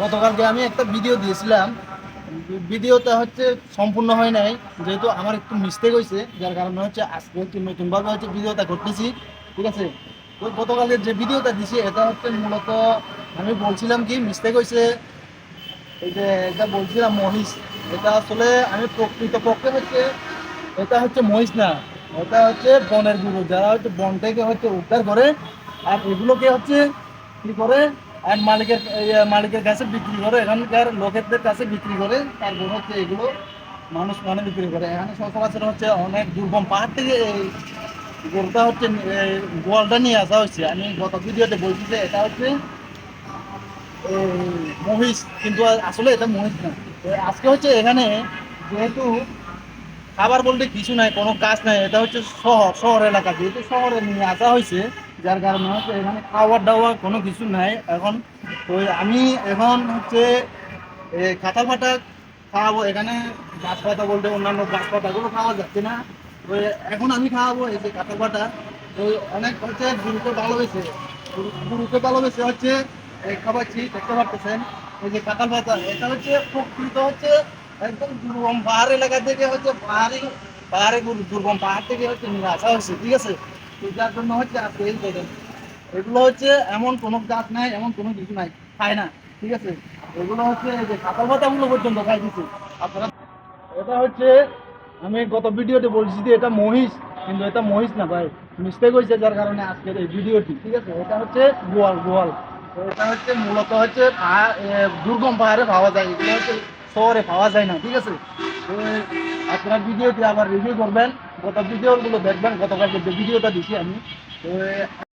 গতকালকে আমি একটা ভিডিও দিয়েছিলাম। ভিডিওটা হচ্ছে সম্পূর্ণ হয় নাই, যেহেতু আমার একটু মিস্টেক হয়েছে, যার কারণে হচ্ছে আজকে হচ্ছে নতুনভাবে হচ্ছে ভিডিওটা করতেছি, ঠিক আছে? তো গতকালকে যে ভিডিওটা দিছি, এটা হচ্ছে মূলত আমি বলছিলাম কি মিস্টেক হয়েছে। এই যে এটা বলছিলাম মহিষ, এটা আসলে আমি প্রকৃত পক্ষে হচ্ছে, এটা হচ্ছে মহিষ না, এটা হচ্ছে বনের গুরু যারা হচ্ছে বন থেকে হচ্ছে উদ্ধার করে, আর এগুলোকে হচ্ছে কি করে আর মালিকের মালিকের কাছে বিক্রি করে, এখানকার লোকেদের কাছে বিক্রি করে তারপর হচ্ছে এগুলো মানুষ মানে বিক্রি করে। এখানে সচরাচর হচ্ছে অনেক দুর্গম পাহাড় থেকে এই গরুটা হচ্ছে গোয়ালটা নিয়ে আসা হয়েছে। আমি গত ভিডিওতে বলছি যে এটা হচ্ছে মহিষ, কিন্তু আসলে এটা মহিষ না। আজকে হচ্ছে এখানে যেহেতু খাবার বলতে কিছু নাই, কোনো কাজ নাই, এটা হচ্ছে শহর শহর এলাকা। যেহেতু শহরে নিয়ে আসা হয়েছে যার কারণে হচ্ছে এখানে খাবার দাওয়া কোনো কিছু নাই। এখন ওই আমি এখন হচ্ছে কাঁঠাল পাতা খাওয়াবো, এখানে গাছ পাতা বলতে অন্যান্য গাছ পাতাগুলো খাওয়া যাচ্ছে না। তো এখন আমি খাওয়াবো এই যে কাঁঠাল পাতা তো অনেক হচ্ছে গুরুকে ভালোবেসে গুরু- গুরুকে ভালোবেসে হচ্ছে খাওয়াচ্ছি, দেখতে পারতেছেন। এই যে কাঁঠাল পাতা এটা হচ্ছে প্রকৃত হচ্ছে একদম দুর্গম পাহাড় এলাকা থেকে হচ্ছে পাহাড়ি, পাহাড়ে দুর্গম পাহাড় থেকে হচ্ছে নিয়ে আসা হয়েছে, ঠিক আছে? তো যার জন্য হচ্ছে আজকে এই দেখেন এগুলো হচ্ছে এমন কোনো গাছ নাই, এমন কোনো কিছু নাই, খায় না, ঠিক আছে? এগুলো হচ্ছে যে কাঁঠাল পাতাগুলো পর্যন্ত খাই দিচ্ছে আপনারা এটা হচ্ছে আমি গত ভিডিওতে বলছি যে এটা মহিষ, কিন্তু এটা মহিষ না ভাই। মিস্টেক হয়েছে যার কারণে আজকের এই ভিডিওটি, ঠিক আছে? এটা হচ্ছে গোয়াল গোয়াল। এটা হচ্ছে মূলত হচ্ছে দুর্গম পাহাড়ে পাওয়া যায়। এগুলো হচ্ছে শহরে পাওয়া যায় না, ঠিক আছে? আপনারা ভিডিওটি আবার রিভিউ করবেন। গত ভিডিওগুলো দেখবেন গতকালকে যে ভিডিওটা দিছি আমি